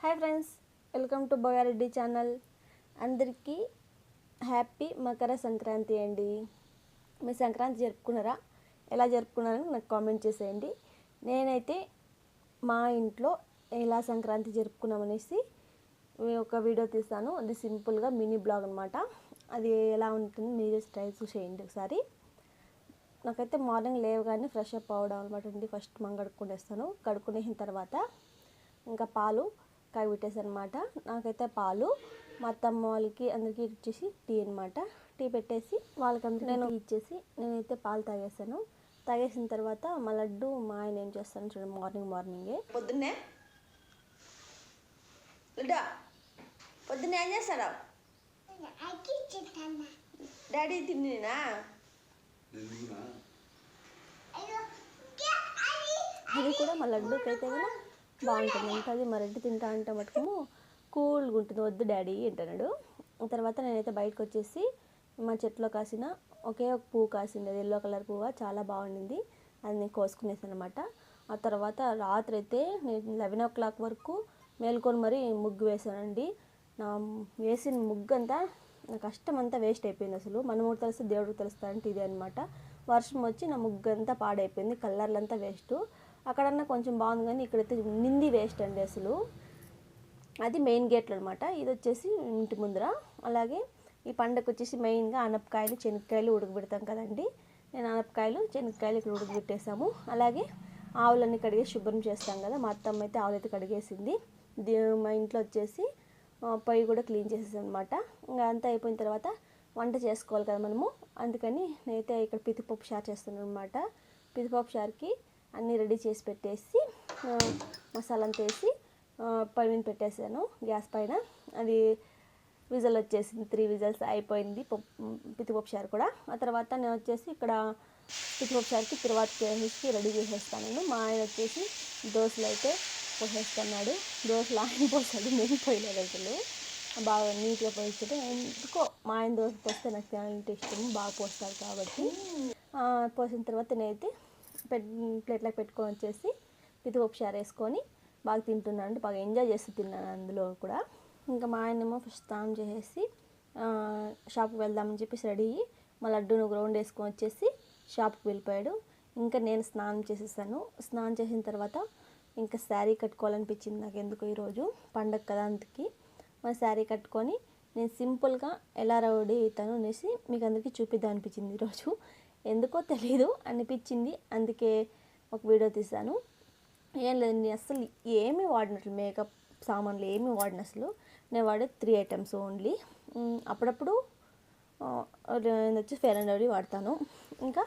Hi friends welcome to Boyareddy channel. అందరికీ happy Makar Sankranti అండి. మీ సంక్రాంతి జరుపుకున్నారా? ఎలా జరుపుకున్నారని నాకు కామెంట్ చేసేయండి. నేనైతే మా ఇంట్లో ఎలా సంక్రాంతి జరుపుకున్నామనేసి ఒక వీడియో తీస్తాను. అది సింపుల్గా మినీ బ్లాగ్ అనమాట అది ఎలా ఉంటుంది మీరే ట్రై చూసేయండి ఒకసారి. నాకైతే మార్నింగ్ లేవగానే ఫ్రెష్ అప్ అవడం అనమాట అండి ఫస్ట్ మనం కడుక్కునేస్తాను. కడుక్కునేసిన తర్వాత ఇంకా పాలు కాగబెట్టేసాను అనమాట నాకైతే పాలు మా అత్తమ్మ వాళ్ళకి అందరికీ ఇచ్చేసి టీ అనమాట టీ పెట్టేసి వాళ్ళకందరికీ నేను ఇచ్చేసి నేనైతే పాలు తాగేసాను తాగేసిన తర్వాత మా లడ్డు మా ఆయన ఏం చేస్తాను చూడండి మార్నింగ్ మార్నింగే. పొద్దున్నే? లుడా పొద్దున్నే ఏం చేస్తాడు? డాడీ తిన్నా? అది కూడా మా లడ్డూకి అయితే కూడా బాగుంటుంది. ఇంకా అది మా తింటా అంటే మటుకు కూల్గా ఉంటుంది. వద్దు డాడీ అంటున్నాడు. తర్వాత నేనైతే బయటకు వచ్చేసి మా చెట్లో కాసిన ఒకే ఒక పువ్వు కాసింది. అది ఎల్లో కలర్ పువ్వు? చాలా బాగుండింది. అది నేను కోసుకునేసాను అనమాట ఆ తర్వాత రాత్రి అయితే నేను లెవెన్ ఓ క్లాక్ వరకు మేల్కొని మరీ ముగ్గు వేసానండి నా వేసిన ముగ్గు అంతా నా కష్టం అంతా వేస్ట్ అయిపోయింది అసలు. మనము తెలిస్తే దేవుడికి తెలుస్తా అంటే ఇదే అనమాట వర్షం వచ్చి నా ముగ్గు అంతా పాడైపోయింది. కలర్లంతా వేస్ట్. అక్కడన్నా కొంచెం బాగుంది కానీ ఇక్కడైతే నింది వేస్ట్ అండి అసలు. అది మెయిన్ గేట్లు అనమాట ఇది వచ్చేసి ఇంటి ముందర. అలాగే ఈ పండగ వచ్చేసి మెయిన్గా అనపకాయలు శనక్కాయలు ఉడకబెడతాం కదండి. నేను అనపకాయలు చెనక్కాయలు ఇక్కడ ఉడకబెట్టేసాము అలాగే ఆవులన్నీ కడిగేసి శుభ్రం చేస్తాం కదా. మా అత్తమ్మ అయితే ఆవులైతే కడిగేసింది. మా ఇంట్లో వచ్చేసి పొయ్యి కూడా క్లీన్ చేసేసాను అనమాట ఇంకా అంతా అయిపోయిన తర్వాత వంట చేసుకోవాలి కదా మనము. అందుకని నేనైతే ఇక్కడ పితిపప్పు షార్ చేస్తున్నాను అనమాట పితిపప్పు షార్కి అన్నీ రెడీ చేసి పెట్టేసి మసాలా అంతా వేసి పొయ్యి మీద పెట్టేసాను గ్యాస్ పైన. అది విజల్ వచ్చేసింది త్రీ విజల్స్ అయిపోయింది పితిపప్పు చారు కూడా. ఆ తర్వాత నేను వచ్చేసి ఇక్కడ పితిపప్పు చారుకి తిరువాత చేసేసి రెడీ చేసేస్తాను. నేను మా ఆయన వచ్చేసి దోశలు అయితే పోసేస్తున్నాడు. దోశలు ఆయన పోసాడు నేను పోయలేదు అసలు. బాగా నీట్గా పోయిస్తుంటే ఎందుకో మా ఆయన దోశ పోస్తే నాకు తినాలంటే ఇష్టం బాగా పోస్తాడు కాబట్టి. పోసిన తర్వాత నేనైతే ప్లేట్లకు పెట్టుకొని వచ్చేసి పితిపప్పు చారు వేసుకొని బాగా తింటున్నాను అంటే బాగా ఎంజాయ్ చేస్తూ తిన్నాను అందులో కూడా. ఇంకా మా ఆయనేమో ఫస్ట్ స్నానం చేసేసి షాప్కి వెళ్దామని చెప్పేసి రెడీ అయ్యి మా లడ్డూను గ్రౌండ్ వేసుకొని వచ్చేసి షాప్కి వెళ్ళిపోయాడు. ఇంకా నేను స్నానం చేసేసాను. స్నానం చేసిన తర్వాత ఇంకా శారీ కట్టుకోవాలనిపించింది నాకు ఎందుకు ఈరోజు పండగ కదా అందుకి. మా శారీ కట్టుకొని నేను సింపుల్గా ఎలా రెడీ అవుతాను అనేసి మీకు అందరికీ చూపిద్దాం అనిపించింది ఈరోజు. ఎందుకో తెలియదు అనిపించింది. అందుకే ఒక వీడియో తీశాను. ఏం లేదు నేను అసలు ఏమీ వాడినట్లు మేకప్ సామాన్లు ఏమీ వాడిన అసలు. నేను వాడే త్రీ ఐటమ్స్ ఓన్లీ. అప్పుడప్పుడు వచ్చి ఫెయిర్ అండ్ లవ్లీ వాడతాను. ఇంకా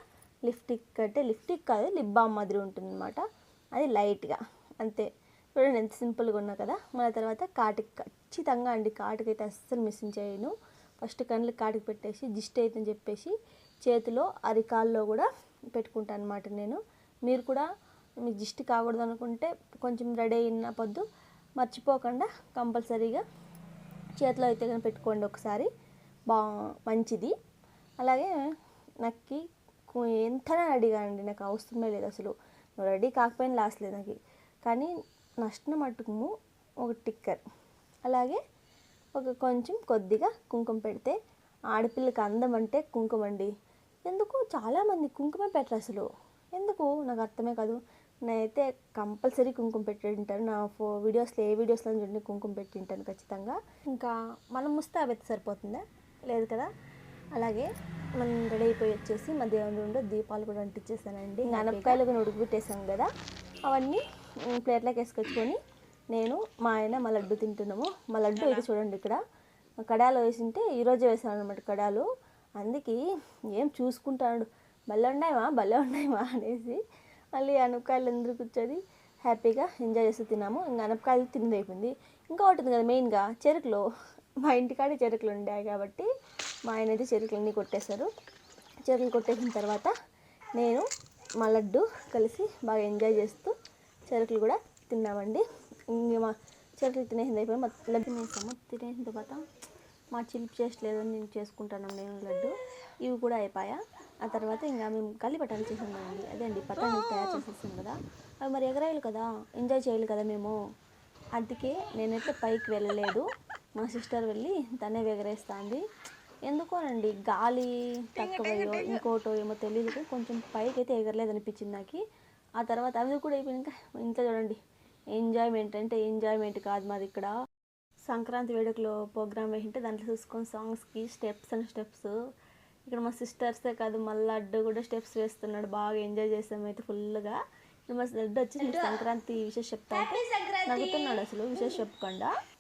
లిప్టిక్ అంటే లిప్టిక్ కాదు లిప్ బామ్ మాదిరి ఉంటుంది అనమాట అది లైట్గా అంతే. చూడండి ఎంత సింపుల్గా ఉన్నా కదా. మన తర్వాత కాటికి ఖచ్చితంగా అండి కాటికి అయితే అస్సలు మిస్సింగ్ చేయను. ఫస్ట్ కళ్ళు కాటికి పెట్టేసి జిస్ట్ అయితే చెప్పేసి చేతిలో అరికాల్లో కూడా పెట్టుకుంటాను అనమాట నేను. మీరు కూడా మీకు జిస్ట్ కాకూడదు అనుకుంటే కొంచెం రెడీ అయిన పొద్దు మర్చిపోకుండా కంపల్సరీగా చేతిలో అయితే కానీ పెట్టుకోండి ఒకసారి. బా మంచిది. అలాగే నాకు ఎంతనే రెడీగా అండి నాకు అవసరమే లేదు అసలు. నువ్వు రెడీ కాకపోయినా లాస్ట్ లేదు నాకు. కానీ నష్టం మట్టుకు ఒక టిక్కర్. అలాగే ఒక కొంచెం కొద్దిగా కుంకుమ పెడితే ఆడపిల్లకి అందం అంటే కుంకుమ అండి ఎందుకు చాలామంది కుంకుమ పెట్టరు అసలు. ఎందుకు? నాకు అర్థమే కాదు. నేనైతే కంపల్సరీ కుంకుమ పెట్టింటాను. నా ఫో వీడియోస్లో ఏ వీడియోస్లో చూడండి కుంకుమ పెట్టింటాను ఖచ్చితంగా. ఇంకా మనం ముస్తాబెత్తి సరిపోతుందా? లేదు కదా? అలాగే మనం రెడీ అయిపోయి వచ్చేసి మా దేవుని ఉండే దీపాలు కూడా అంటించేసానండి ఇంకా అనపకాయలు కూడా ఉడకబెట్టేసాం కదా? అవన్నీ ప్లేట్లోకి వేసుకొచ్చుకొని నేను మా ఆయన మా లడ్డు తింటున్నాము. మా లడ్డు ఇది చూడండి ఇక్కడ. కడాలో వేసింటే ఈరోజే వేసాను అనమాట కడాలు అందుకే ఏం చూసుకుంటాడు? భలే ఉన్నాయమా భలే ఉన్నాయమా అనేసి మళ్ళీ అనపకాయలు అందరూ కూర్చొని హ్యాపీగా ఎంజాయ్ చేస్తూ తిన్నాము. ఇంకా అనపకాయలు తింది అయిపోయింది. ఇంకా ఒకటి ఉంది కదా మెయిన్గా చెరుకులో. మా ఇంటికాడే చెరుకులు ఉండాయి కాబట్టి మా ఆయన అయితే చెరుకులన్నీ కొట్టేశారు. చెరుకులు కొట్టేసిన తర్వాత నేను మా లడ్డు కలిసి బాగా ఎంజాయ్ చేస్తూ చెరుకులు కూడా తిన్నామండి. ఇంక మా చెరుకులు తినేసింది అయిపోయి మా లడ్డు తినేసాము. తినేసిన తర్వాత మా చిలిపి చేసలేదని నేను చేసుకుంటాను నేను లడ్డు. ఇవి కూడా అయిపోయా. ఆ తర్వాత ఇంకా మేము కల్లి పట్టాలు చేసామండి అదే అండి పట్టాలు తయారు చేసేసాం కదా. అవి మరి ఎగరేయాలి కదా ఎంజాయ్ చేయాలి కదా మేము. అందుకే నేనైతే పైకి వెళ్ళలేదు. మా సిస్టర్ వెళ్ళి తనే ఎగరేస్తుంది. ఎందుకోనండి గాలి తక్కువయో ఇంకోటో ఏమో తెలియదు కొంచెం పైకి అయితే ఎగరలేదు అనిపించింది నాకు. ఆ తర్వాత అవి కూడా అయిపోయినాక ఇంట్లో చూడండి ఎంజాయ్మెంట్ అంటే ఎంజాయ్మెంట్ కాదు మాది ఇక్కడ. సంక్రాంతి వేడుకలో ప్రోగ్రామ్ వేసింటే దాంట్లో చూసుకొని సాంగ్స్కి స్టెప్స్ అండ్ స్టెప్స్. ఇక్కడ మా సిస్టర్సే కాదు మళ్ళీ అడ్డు కూడా స్టెప్స్ వేస్తున్నాడు. బాగా ఎంజాయ్ చేసాం అయితే ఫుల్గా. ఇక్కడ మా లడ్డు వచ్చి సంక్రాంతి విశేష చెప్తా నవ్వుతున్నాడు అసలు విశేష చెప్పకుండా.